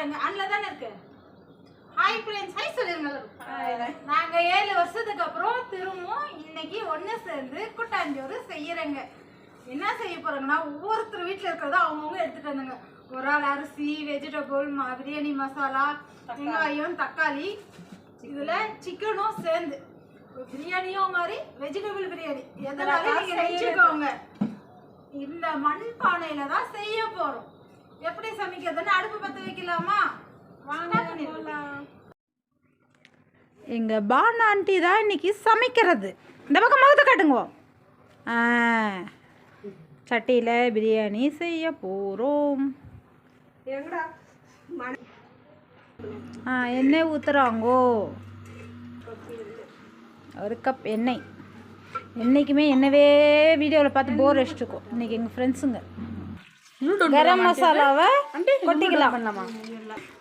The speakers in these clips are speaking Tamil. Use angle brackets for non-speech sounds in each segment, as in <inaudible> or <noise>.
போறேங்க அதுல தானே இருக்கு? ஹாய் ஃப்ரெண்ட்ஸ் ஹாய் சொல்லிருங்க நாங்க ஏழு வருஷத்துக்கு அப்புறம் திரும்பவும் இன்னைக்கு ஒண்ணு சேர்ந்து கூட்டாஞ்சோறு செய்யறேங்க. என்ன செய்ய போறோங்கன்னா ஒவ்வொருத்தர் வீட்ல இருக்கிறத அவங்கவுங்க எடுத்துட்டு வந்தாங்க. ஒரு ஆள் அரிசி வெஜிடபிள் பிரியாணி மசாலா வெங்காயம் தக்காளி. இதுல சிக்கனும் சேர்ந்து. பிரியாணியும் மாதிரி வெஜிடபிள் பிரியாணி. எதனால நீங்க நினைச்சுக்கோங்க இந்த மண் பானையில தான் செய்ய போறோம். எப்படி சமைக்கிறதுன்னு அடுப்பு பத்த வைக்கலாமா? எங்க பான் ஆண்டி தான் இன்னைக்கு சமைக்கிறது. இந்த பக்கம் முகத்தை காட்டுங்க. சட்டியில் பிரியாணி செய்ய போகிறோம் ஆ எண்ணெய் ஊற்றுறாங்கோ ஒரு கப் எண்ணெய். என்றைக்குமே என்னவே வீடியோவில் பார்த்து போர் அடிச்சுட்டுக்கோம் இன்னைக்கு எங்கள் ஃப்ரெண்ட்ஸுங்க கரம் மசாலாவை கொட்டிக்கலாம். பண்ணலாமா?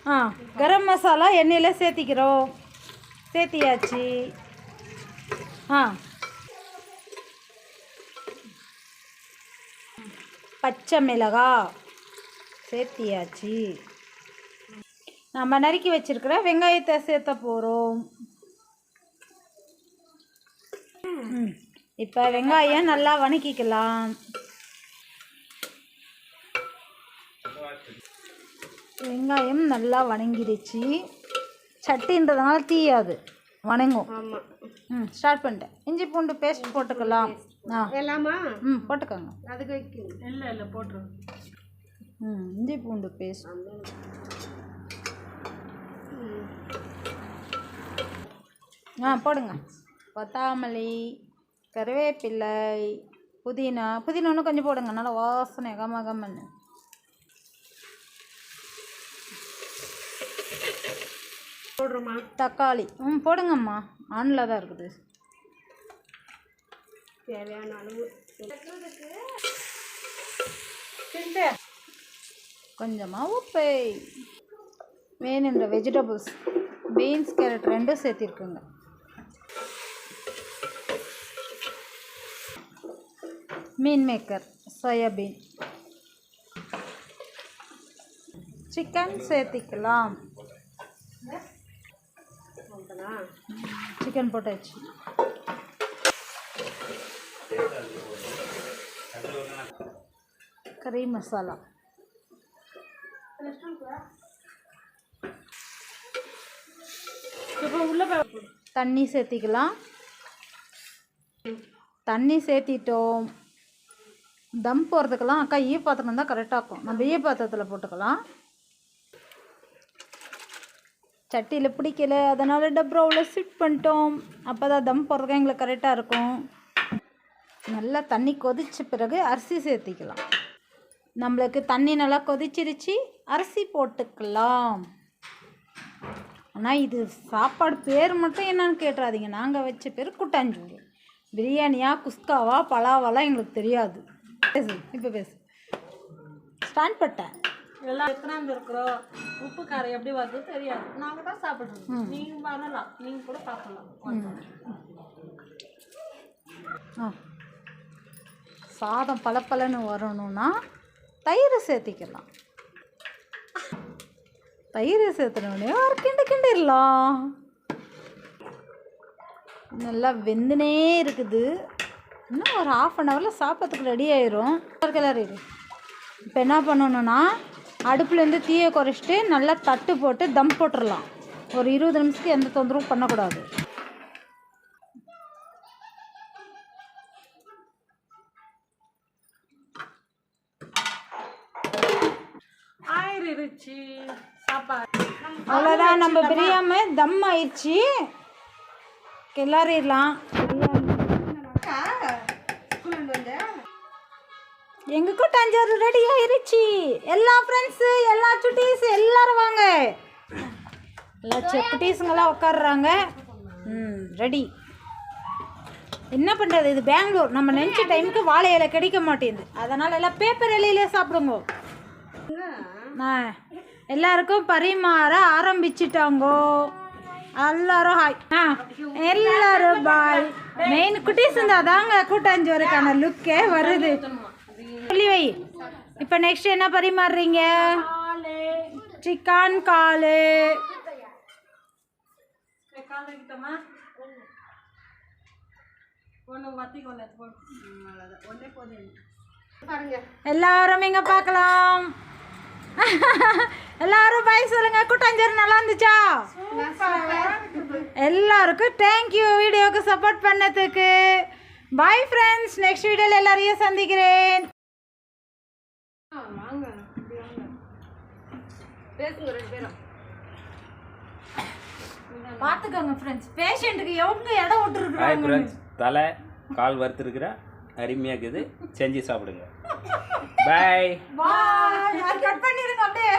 ஆ கரம் மசாலா எண்ணெயில் சேர்த்திக்கிறோம். சேர்த்தியாச்சு. ஆ. பச்சை மிளகாய் சேர்த்தியாச்சு. நம்ம நறுக்கி வச்சிருக்கிற வெங்காயத்தை சேர்த்த போகிறோம் இப்போ வெங்காயம் நல்லா வணக்கிக்கலாம். வெங்காயம் நல்லா வணங்கிடுச்சு சட்டின்றதுனால தீயாது. வணங்கும். ம் ஸ்டார்ட் பண்ணிட்டேன். இஞ்சி பூண்டு பேஸ்ட் போட்டுக்கலாம். ஆ. எல்லாமா ம் போட்டுக்கோங்க. அதுக்கு வைக்கணும். இல்லை இல்லை போட்டுரும் ம் இஞ்சி பூண்டு பேஸ்ட் ஆ போடுங்க. கொத்தாமல்லி கருவேப்பிள்ளை புதினா. புதினா இன்னும் கொஞ்சம் போடுங்க. நல்லா வாசனை கம கம்மன்னு போடுறோமா தக்காளி. ம் போடுங்கம்மா. ஆனில் தான் இருக்குது. தேவையான அளவு. கொஞ்சமாக உப்பு. வேணுன்ற வெஜிடபிள்ஸ் பீன்ஸ் கேரட் ரெண்டும் சேர்த்திருக்குங்க. Meal maker soya bean chicken சேர்த்திக்கலாம். சிக்கன் போட்டாச்சு கறி மசாலா இப்போ உள்ள தண்ணி சேர்த்திக்கலாம். தண்ணி சேர்த்திட்டோம். தம் போடுறதுக்கெல்லாம் அக்கா ஈ பாத்திரம் தான் கரெக்டாக இருக்கும். நம்ம ஈ பாத்திரத்தில் போட்டுக்கலாம். சட்டியில் பிடிக்கல. அதனால் டப்ரோவில் ஸ்விட் பண்ணிட்டோம். அப்போ தான் தம் போடுறதுக்கு எங்களுக்கு கரெக்டாக இருக்கும். நல்லா தண்ணி கொதிச்ச பிறகு அரிசி சேர்த்திக்கலாம். நம்மளுக்கு தண்ணி நல்லா கொதிச்சிருச்சு அரிசி போட்டுக்கலாம். ஆனால் இது சாப்பாடு பேர் மட்டும் என்னன்னு கேட்டுறாதீங்க. நாங்கள் வச்ச பேர் கூட்டாஞ்சோறு. பிரியாணியா குஸ்காவா பலாவாலாம் எங்களுக்கு தெரியாது. பேசு இப்போ பேசு. ஸ்டாண்ட் பட்டேன் எல்லாம் எத்தனாந்து இருக்கிறோம் உப்பு காரம் எப்படி வருது தெரியாது. நாங்கள் தான் சாப்பிடுறோம் நீங்கள் பண்ணலாம் நீங்கள் கூட ஆ. சாதம் பளபளன்னு வரணும்னா தயிர் சேர்த்திக்கலாம். தயிர் சேர்த்துனோடனே ஒரு கிண்டு கிண்டிடலாம். நல்லா வெந்துனே இருக்குது. இன்னும் ஒரு ஆஃப் அன் ஹவரில் சாப்பிட்றதுக்கு ரெடி ஆயிரும். ஒரு கிளறி இப்போ என்ன பண்ணணும்னா அடுப்புலேருந்து தீயை குறைச்சிட்டு நல்லா தட்டு போட்டு தம் போட்டுடலாம் ஒரு இருபது நிமிஷத்துக்கு எந்த தொந்தரவும் பண்ணக்கூடாது. ஆயிருச்சு சாப்பாடு. அவ்வளோதான் நம்ம பிரியாம தம் ஆயிடுச்சு. கிளறிடலாம் எங்க கூட்டாஞ்சோறு ரெடி ஆயிருச்சு. எல்லா ஃப்ரெண்ட்ஸு எல்லா சுட்டீஸ் எல்லாரும் வாங்க. எல்லா குட்டீஸுங்கெல்லாம் உட்காடுறாங்க ம் ரெடி என்ன பண்ணுறது இது பெங்களூர். நம்ம நினச்ச டைமுக்கு வாழை இலை கிடைக்க மாட்டேங்குது. அதனால் எல்லாம் பேப்பர் இலையிலே சாப்பிடுங்க. ஆ எல்லாருக்கும் பரிமாற ஆரம்பிச்சிட்டாங்கோ. எல்லாரும் ஹாய் ஆ எல்லாரும் பாய் மெயின் குட்டீஸ் இருந்தால் தாங்க கூட்டாஞ்சோருக்கான லுக்கே வருது. சொல்லி வை. இப்போ நெக்ஸ்ட் என்ன பரிமாறுறீங்க? சிக்கன் காலு. எல்லாரும் இங்க பார்க்கலாம் எல்லாரும் பாய் சொல்லுங்க. கூட்டாஞ்சேரி நல்லா இருந்துச்சா? எல்லாருக்கும் தேங்க்யூ வீடியோக்கு சப்போர்ட் பண்ணதுக்கு. பாய் ஃப்ரெண்ட்ஸ் நெக்ஸ்ட் வீடியோவில் எல்லாரையும் சந்திக்கிறேன். வாங்க இப்படி வாங்க. பேசுங்க ரெண்டு பேரும். <laughs> பார்த்துக்கோங்க ஃப்ரெண்ட்ஸ் பேஷண்ட்டுக்கு எவங்க இடம் ஹாய் விட்டுருக்குறாங்க ஃப்ரெண்ட்ஸ் தலை கால் வறுத்துருக்குற அருமையாக இருக்குது. செஞ்சு சாப்பிடுங்க. பாய் பாய் கட் பண்ணிருங்க அப்படியே.